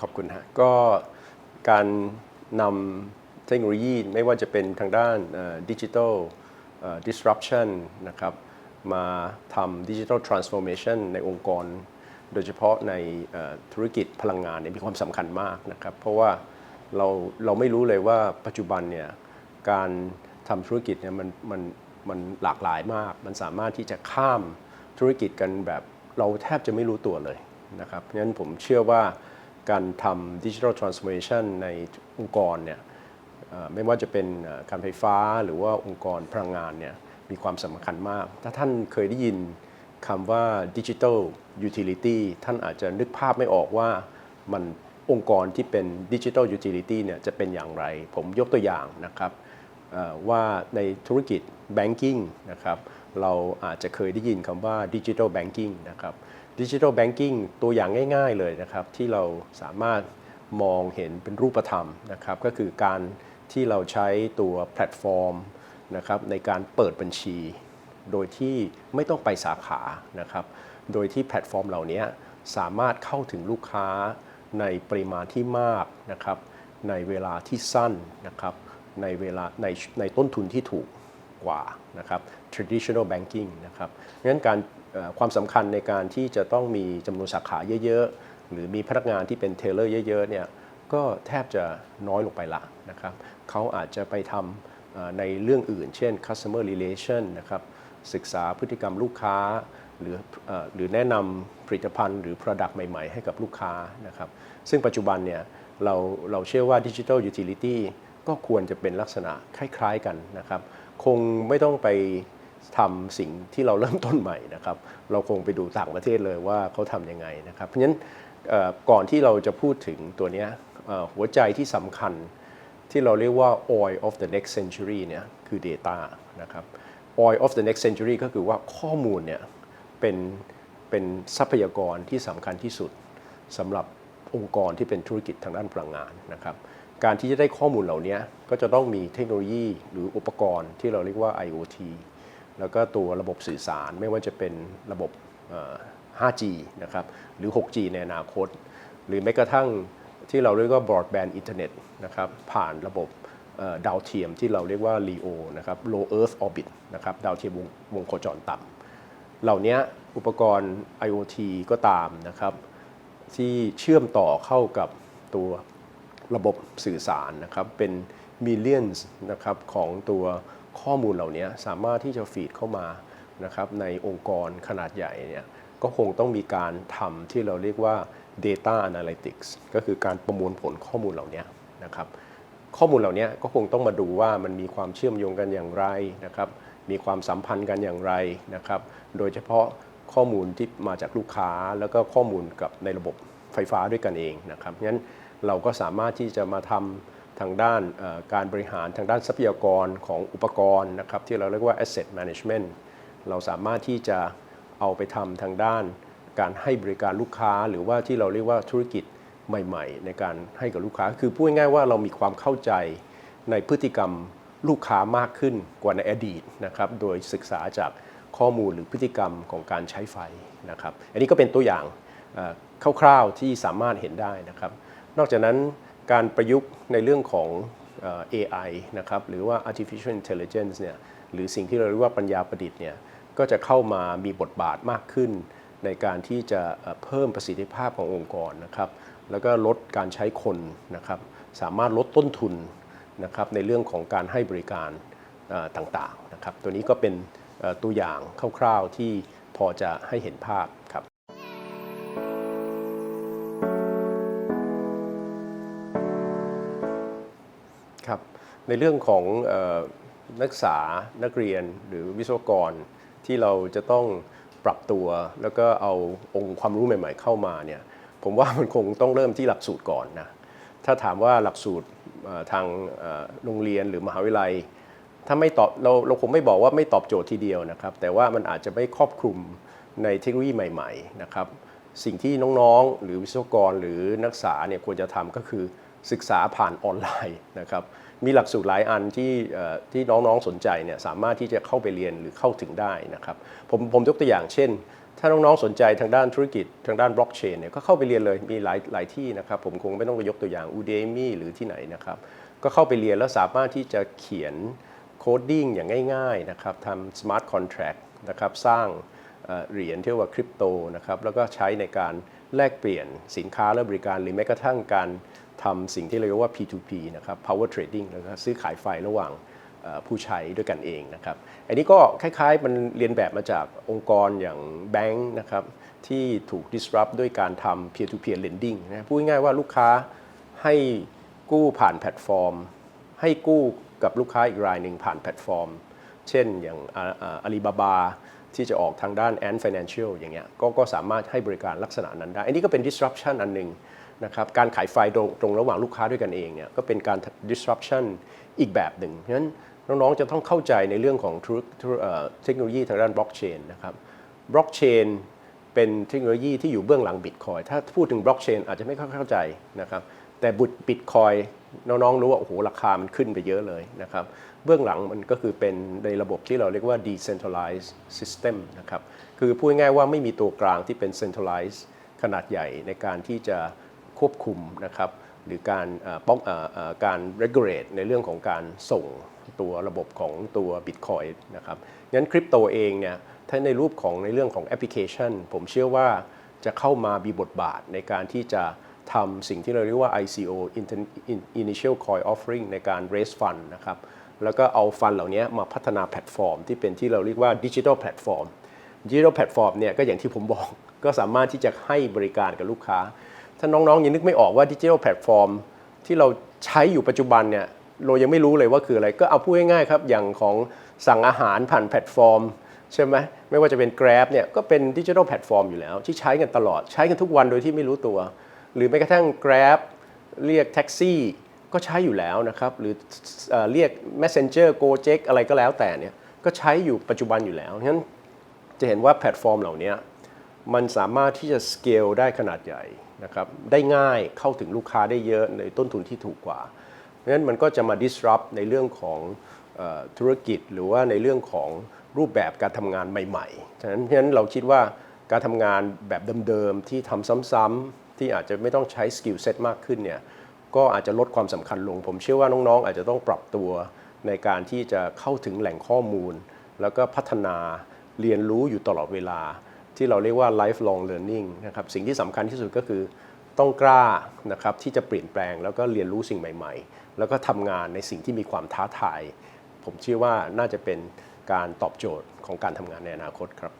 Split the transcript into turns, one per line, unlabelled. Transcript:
ขอบคุณฮะก็การนำเทคโนโลยีไม่ว่าจะเป็นทางด้านดิจิทัล disruption นะครับมาทำดิจิทัลทรานส์ฟอร์เมชันในองค์กร โดยเฉพาะในธุรกิจพลังงานเนี่ยมีความสำคัญมากนะครับ เพราะว่าเราเราไม่รู้เลยว่าปัจจุบันเนี่ยการทำธุรกิจเนี่ยมันมันมันหลากหลายมาก มันสามารถที่จะข้ามธุรกิจกันแบบเราแทบจะไม่รู้ตัวเลยนะครับเพราะฉะนั้นผมเชื่อว่า การทำดิจิทัลทรานส์ฟอร์เมชันในองค์กรเนี่ยไม่ว่าจะเป็นการไฟฟ้าหรือว่าองค์กรพลังงานเนี่ยมีความสำคัญมาก ถ้าท่านเคยได้ยินคำว่าดิจิ t a ลยูทิลิตี้ท่านอาจจะนึกภาพไม่ออกว่ามันองค์กรที่เป็นดิจิ t a ลยูทิลิตี้เนี่ยจะเป็นอย่างไร ผมยกตัวอย่างนะครับว่าในธุรกิจ Banking นะครับเราอาจจะเคยได้ยินคำว่าดิจิ t a ลแบงกิ้งนะครับ ดิจิ t a ลแบงกิ้งตัวอย่างง่ายๆเลยนะครับ ที่เราสามารถมองเห็นเป็นรูปธรรมนะครับ ก็คือการที่เราใช้ตัวแพลตฟอร์มนะครับในการเปิดบัญชี โดยที่ไม่ต้องไปสาขานะครับ โดยที่แพลตฟอร์มเหล่านี้สามารถเข้าถึงลูกค้าในปริมาณที่มากนะครับ ในเวลาที่สั้นนะครับ ในเวลาในในต้นทุนที่ถูกกว่านะครับ traditional banking นะครับงั้นการ ความสำคัญในการที่จะต้องมีจำนวนสาขาเยอะๆ หรือมีพนักงานที่เป็นเทเลอร์เยอะๆเนี่ยก็แทบจะน้อยลงไปละนะครับเขาอาจจะไปทำในเรื่องอื่น เช่น customer relation นะครับศึกษาพฤติกรรมลูกค้า หรือเอ่อหรือแนะนำผลิตภัณฑ์หรือ Product ใหม่ๆ ให้กับลูกค้านะครับซึ่งปัจจุบันเนี่ยเราเราเชื่อว่า Digital Utility ก็ควรจะเป็นลักษณะคล้ายๆกันนะครับ คงไม่ต้องไป ทำสิ่งที่เราเริ่มต้นใหม่นะครับ เราคงไปดูต่างประเทศเลยว่าเขาทำยังไงนะครับ เพราะฉะนั้นก่อนที่เราจะพูดถึงตัวนี้หัวใจที่สำคัญที่เราเรียกว่า oil of the next century เนี่ยคือ data นะครับ oil of the next century ก็คือว่าข้อมูลเนี่ยเป็นเป็นทรัพยากรที่สำคัญที่สุดสำหรับองค์กรที่เป็นธุรกิจทางด้านพลังงานนะครับ การที่จะได้ข้อมูลเหล่านี้ก็จะต้องมีเทคโนโลยีหรืออุปกรณ์ที่เราเรียกว่า IoT แล้วก็ตัวระบบสื่อสารไม่ว่าจะเป็นระบบ 5G นะครับหรือ 6G ในอนาคต หรือแม้กระทั่งที่เราเรียกว่า broadband internet นะครับผ่านระบบดาวเทียมที่เราเรียกว่า LEO นะครับ low earth orbit นะครับดาวเทียมวงวงโคจรต่ำเหล่านี้อุปกรณ์ IoT ก็ตามนะครับที่เชื่อมต่อเข้ากับตัวระบบสื่อสารนะครับเป็น millions นะครับของตัว ข้อมูลเหล่านี้สามารถที่จะฟีดเข้ามานะครับในองค์กรขนาดใหญ่เนี่ยก็คงต้องมีการทำที่เราเรียกว่า data analytics ก็คือการประมวลผลข้อมูลเหล่านี้นะครับข้อมูลเหล่านี้ก็คงต้องมาดูว่ามันมีความเชื่อมโยงกันอย่างไรนะครับมีความสัมพันธ์กันอย่างไรนะครับโดยเฉพาะข้อมูลที่มาจากลูกค้าแล้วก็ข้อมูลกับในระบบไฟฟ้าด้วยกันเองนะครับงั้นเราก็สามารถที่จะมาทำ ทางด้านการบริหารทางด้านทรัพยากรของอุปกรณ์นะครับที่เราเรียกว่า asset management เราสามารถที่จะเอาไปทำทางด้าน การให้บริการลูกค้าหรือว่าที่เราเรียกว่าธุรกิจใหม่ ๆ ในการให้กับลูกค้า คือพูดง่ายๆว่าเรามีความเข้าใจในพฤติกรรมลูกค้ามากขึ้นกว่าในอดีตนะครับโดยศึกษาจากข้อมูลหรือพฤติกรรมของการใช้ไฟนะครับ อันนี้ก็เป็นตัวอย่างคร่าวๆที่สามารถเห็นได้นะครับ นอกจากนั้น การประยุกต์ในเรื่องของ AI นะครับหรือว่า artificial intelligence เนี่ยหรือสิ่งที่เราเรียกว่าปัญญาประดิษฐ์เนี่ยก็จะเข้ามามีบทบาทมากขึ้น ในการที่จะเพิ่มประสิทธิภาพขององค์กรนะครับแล้วก็ลดการใช้คนนะครับสามารถลดต้นทุนนะครับในเรื่องของการให้บริการต่างๆนะครับตัวนี้ก็เป็นตัวอย่างคร่าวๆที่พอจะให้เห็นภาพ ครับ ในเรื่องของออนักศึกษานักเรียนหรือวิศวกรที่เราจะต้องปรับตัว แล้วก็เอาองค์ความรู้ใหม่ ๆ เข้ามาเนี่ยผมว่ามันคงต้องเริ่มที่หลักสูตรก่อนนะถ้าถามว่าหลักสูตรทางโรงเรียนหรือมหาวิทยาลัย ถ้าไม่ตอบเราเราคงไม่บอกว่าไม่ตอบโจทย์ทีเดียวนะครับ แต่ว่ามันอาจจะไม่ครอบคลุมในเทคโนโลยีใหม่ ๆ นะครับ สิ่งที่น้องๆ หรือวิศวกรหรือนักศึกษาเนี่ยควรจะทำก็คือ ศึกษาผ่านออนไลน์นะครับมีหลักสูตรหลายอันที่ที่น้องๆสนใจเนี่ยสามารถที่จะเข้าไปเรียนหรือเข้าถึงได้นะครับผมผมยกตัวอย่างเช่น ถ้าน้องๆสนใจทางด้านธุรกิจทางด้านบล็อกเชนเนี่ยก็เข้าไปเรียนเลยมีหลายหลายที่นะครับผมคงไม่ต้องไปยกตัวอย่าง Udemy หรือที่ไหนนะครับก็เข้าไปเรียนแล้วสามารถที่จะเขียนโคดดิ้งอย่างง่ายๆนะครับทำ smart contract นะครับสร้างเอ่อเหรียญที่เรียกว่าคริปโตนะครับแล้วก็ใช้ในการแลกเปลี่ยนสินค้าและบริการหรือแม้กระทั่งการ ทำสิ่งที่เรียกว่า P2P นะครับ power trading แล้วก็ซื้อขายไฟระหว่างผู้ใช้ด้วยกันเองนะครับ อันนี้ก็คล้ายๆ มันเรียนแบบมาจากองค์กรอย่างแบงค์นะครับที่ถูก disrupt ด้วยการทำ peer to peer lending นะพูดง่ายๆว่าลูกค้าให้กู้ผ่านแพลตฟอร์ม ให้กู้กับลูกค้าอีกรายหนึ่งผ่านแพลตฟอร์ม เช่นอย่างอาลีบาบาที่จะออกทางด้าน Ant Financial อย่างเงี้ยกก็สามารถให้บริการลักษณะนั้นได้ อันนี้ก็เป็น disruption อันหนึ่ง นะครับการขายไฟตรงตรงระหว่างลูกค้าด้วยกันเองเนี่ยก็เป็นการ disruption อีกแบบหนึ่งเพราะฉะนั้นน้องๆจะต้องเข้าใจในเรื่องของเทคโนโลยีทางด้านบล็อกเชนนะครับบล็อกเชนเป็นเทคโนโลยีที่อยู่เบื้องหลังบิตคอยถ้าพูดถึงบล็อกเชนอาจจะไม่ค่อยเข้าใจนะครับแต่บุตรบิตคอยน้องๆรู้ว่าโอ้โหราคามันขึ้นไปเยอะเลยนะครับเบื้องหลังมันก็คือเป็นในระบบที่เราเรียกว่า decentralized system นะครับคือพูดง่ายว่าไม่มีตัวกลางที่เป็น centralized ขนาดใหญ่ในการที่จะ ควบคุมนะครับหรือการป้องอการ regulate ในเรื่องของการส่งตัวระบบของตัว Bitcoin นะครับงั้นคริปโตเองเนี่ยถ้าในรูปของในเรื่องของแอปพลิเคชัน ผมเชื่อว่าจะเข้ามามีบทบาทในการที่จะทำสิ่งที่เราเรียกว่า ICO Initial Coin Offering ในการ raise fund นะครับแล้วก็เอาฟันเหล่านี้มาพัฒนาแพลตฟอร์ม ที่เป็นที่เราเรียกว่าดิจิทัลแพลตฟอร์มดิจิทัลแพลตฟอร์มเนี่ยก็อย่างที่ผมบอก ก็สามารถที่จะให้บริการกับลูกค้า ถ้าน้องๆยังนึกไม่ออกว่าดิจิทัลแพลตฟอร์มที่เราใช้อยู่ปัจจุบันเนี่ยเรายังไม่รู้เลยว่าคืออะไรก็เอาพูดง่ายๆครับอย่างของสั่งอาหารผ่านแพลตฟอร์มใช่ไหมไม่ว่าจะเป็น Grab เนี่ยก็เป็นดิจิทัลแพลตฟอร์มอยู่แล้ว ที่ใช้กันตลอดใช้กันทุกวันโดยที่ไม่รู้ตัว หรือแม้กระทั่ง Grab เรียกแท็กซี่ก็ใช้อยู่แล้วนะครับหรือเอเรียก Messenger Gojek อะไรก็แล้วแต่เนี่ยก็ใช้อยู่ปัจจุบันอยู่แล้วฉะนั้นจะเห็นว่าแพลตฟอร์มเหล่านี้ มันสามารถที่จะสเกลได้ขนาดใหญ่นะครับได้ง่ายเข้าถึงลูกค้าได้เยอะในต้นทุนที่ถูกกว่า เพราะฉะนั้นมันก็จะมา disrupt ในเรื่องของออธุรกิจหรือว่าในเรื่องของรูปแบบการทำงานใหม่ๆฉะนั้นเพราะฉะนั้นเราคิดว่าการทำงานแบบเดิมๆ ที่ทำซ้ำๆที่อาจจะไม่ต้องใช้สกิลเซ็ตมากขึ้นเนี่ยก็อาจจะลดความสำคัญลง ผมเชื่อว่าน้องๆ อาจจะต้องปรับตัวในการที่จะเข้าถึงแหล่งข้อมูล แล้วก็พัฒนาเรียนรู้อยู่ตลอดเวลา ที่เราเรียกว่า lifelong learning นะครับสิ่งที่สำคัญที่สุดก็คือต้องกล้านะครับที่จะเปลี่ยนแปลงแล้วก็เรียนรู้สิ่งใหม่ ๆ แล้วก็ทำงานในสิ่งที่มีความท้าทาย ผมเชื่อว่าน่าจะเป็นการตอบโจทย์ของการทำงานในอนาคตครับ